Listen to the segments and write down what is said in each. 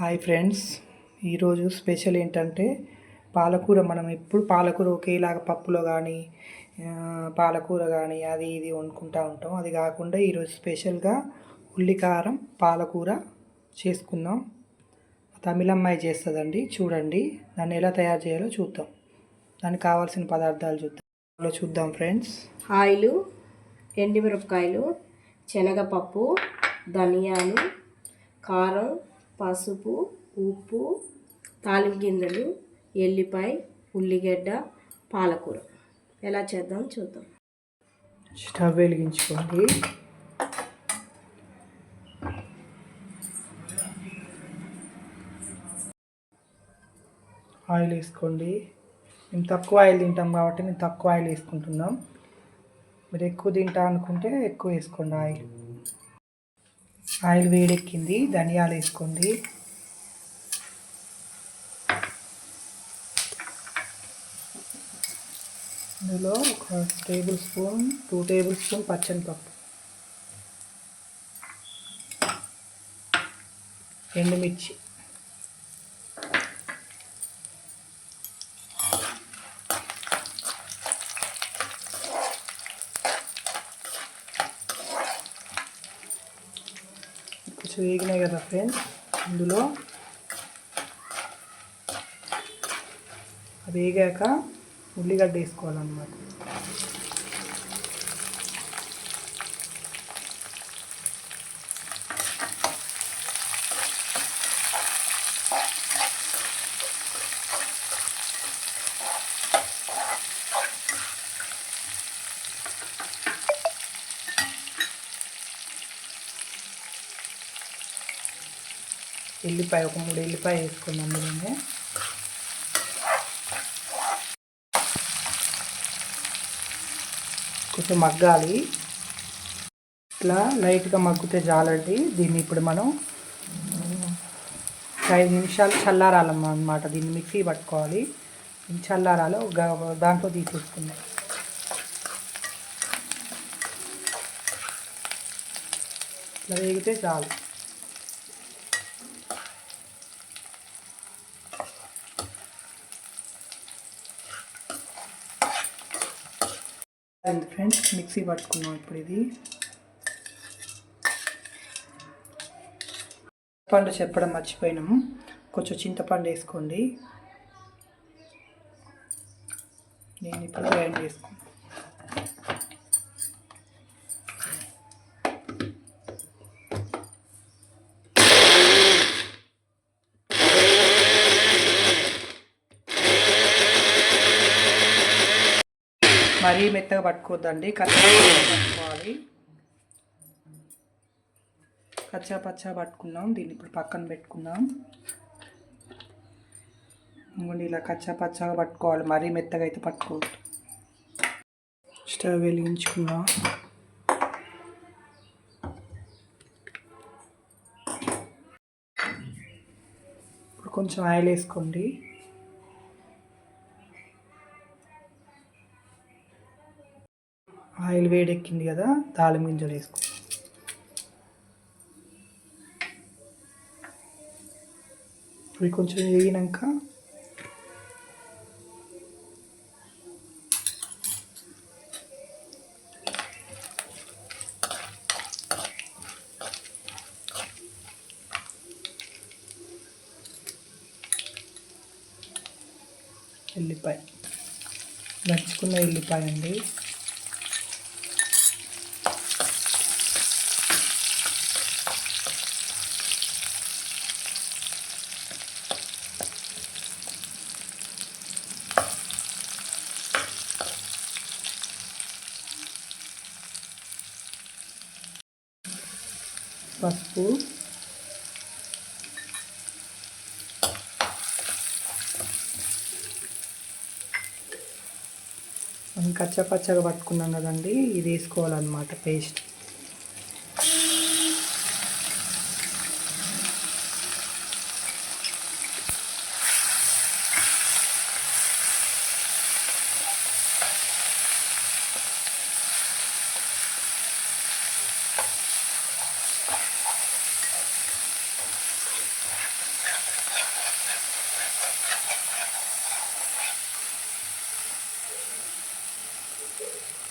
Hi friends ఈరోజు special ఏంటంటే పాలకూర. మనం ఎప్పుడు పాలకూర ఒకేలాగా పప్పులో కానీ పాలకూర కానీ అది ఇది వండుకుంటూ ఉంటాం. అది కాకుండా ఈరోజు స్పెషల్గా ఉల్లికారం పాలకూర చేసుకుందాం. తమిళమ్మాయి చేస్తుందండి చూడండి. దాన్ని ఎలా తయారు చేయాలో చూద్దాం. దానికి కావాల్సిన పదార్థాలు చూద్దాం. చూద్దాం ఫ్రెండ్స్. ఆయిలు ఎండిమిరపకాయలు శనగపప్పు ధనియాలు కారం పసుపు ఉప్పు తాలింపు గింజలు ఎల్లిపాయ ఉల్లిగడ్డ పాలకూర. ఎలా చేద్దాం చూద్దాం. స్టవ్ వెలిగించుకోండి. ఆయిల్ వేసుకోండి. మేము తక్కువ ఆయిల్ తింటాం కాబట్టి మేము తక్కువ ఆయిల్ వేసుకుంటున్నాం. మీరు ఎక్కువ తింటా అనుకుంటే ఎక్కువ వేసుకోండి ఆయిల్. ఆయిల్ వేడెక్కింది ధనియాలు వేసుకుంది. ఇందులో ఒక tablespoon two tablespoon పచ్చని పప్పు. ఎండుమిర్చి. వేగినాయి కదా ఫ్రెండ్స్ ఇందులో. వేగాక ఉల్లిగడ్డ వేసుకోవాలన్నమాట. ఎల్లిపాయ ఒక మూడు ఎల్లిపాయ వేసుకున్నాం అందులోనే. కొంచెం మగ్గాలి. ఇట్లా లైట్గా మగ్గితే చాలండి. దీన్ని ఇప్పుడు మనం ఐదు నిమిషాలు చల్లారాలమ్మా అనమాట దీన్ని మిక్సీ పట్టుకోవాలి. చల్లారాలు. దాంట్లో తీసేసుకున్నాయి ఇట్లా వేగితే చాలు. అయింది ఫ్రెండ్స్ మిక్సీ పట్టుకున్నాం ఇప్పుడు ఇది. పండు చెప్పడం మర్చిపోయినాము. కొంచెం చింతపండు వేసుకోండి. నేను ఇప్పుడు గ్రైండ్ చేసుకున్నాను మరీ మెత్తగా పట్టుకోవద్దండి. కచ్చా పట్టుకోవాలి. కచ్చా పచ్చా పట్టుకున్నాం. దీన్ని ఇప్పుడు పక్కన పెట్టుకుందాం. ఇంకోండి ఇలా కచ్చా పచ్చాగా పట్టుకోవాలి. మరీ మెత్తగా అయితే పట్టుకోవద్దు. స్టవ్ వెలిగించుకుందాం. ఇప్పుడు కొంచెం ఆయిల్ వేసుకోండి. ఆయిల్ వేడెక్కింది కదా తాళం గింజలు వేసుకో. ఇవి కొంచెం వేగినాక ఎల్లిపాయ. దంచుకున్న ఎల్లిపాయ అండి పసుపు. మనం కచ్చా పచ్చగా పట్టుకున్నాం కదండి ఇది వేసుకోవాలన్నమాట పేస్ట్.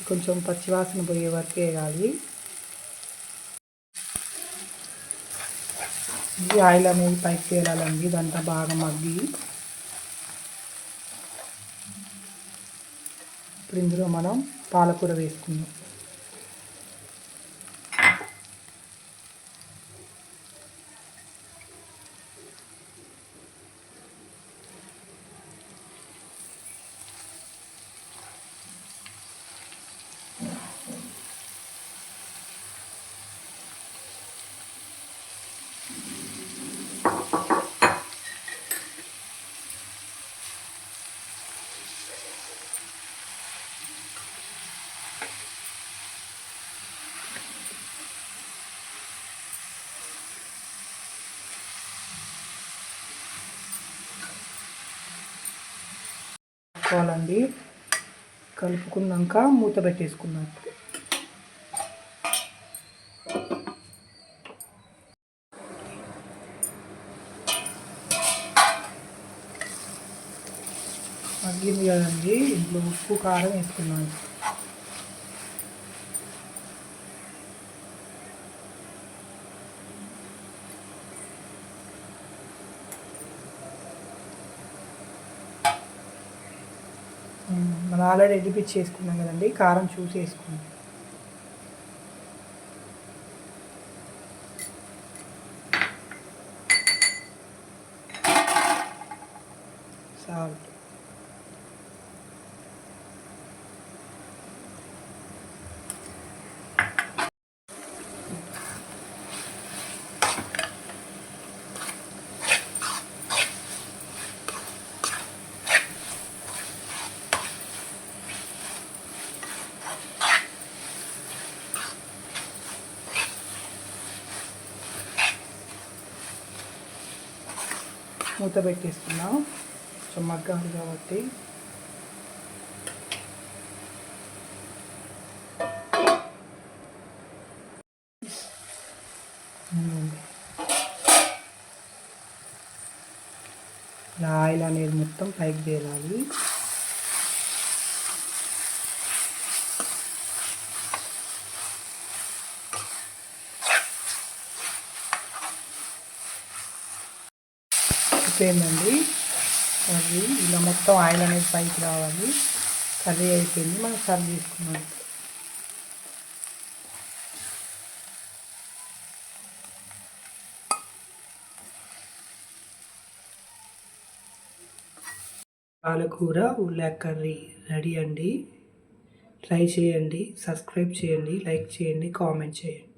కొంచెం పచ్చివాసన పోయే వరకు వేయాలి. ఇది ఆయిల్ అనేది పైకి తేలాలండి ఇదంతా బాగా మగ్గి. ఇప్పుడు ఇందులో మనం పాలకూర వేసుకుందాం. కలుపుకోవాలండి కలుపుకున్నాక మూత పెట్టేసుకున్నాం మగ్గింది కదండి. ఇంట్లో ఉప్పు కారం వేసుకున్నాను. మనం ఆల్రెడీ ఎడిపిచ్చి చేసుకున్నాం కదండి. కారం చూసి వేసుకున్నాం. సాల్ట్. మూత పెట్టేసుకున్నాం. కొంచెం మగ్గాలి కాబట్టి. ఇలా ఆయిల్ అనేది మొత్తం పైకి తేలాలి. అయిపోయిందండి. కర్రీ ఇలా మొత్తం ఆయిల్ అనేది పైకి రావాలి. కర్రీ అయిపోయింది. మనం సర్వ్ చేసుకున్నాం పాలకూర ఉల్లా కర్రీ రెడీ అండి. ట్రై చేయండి. సబ్స్క్రైబ్ చేయండి. లైక్ చేయండి. కామెంట్ చేయండి.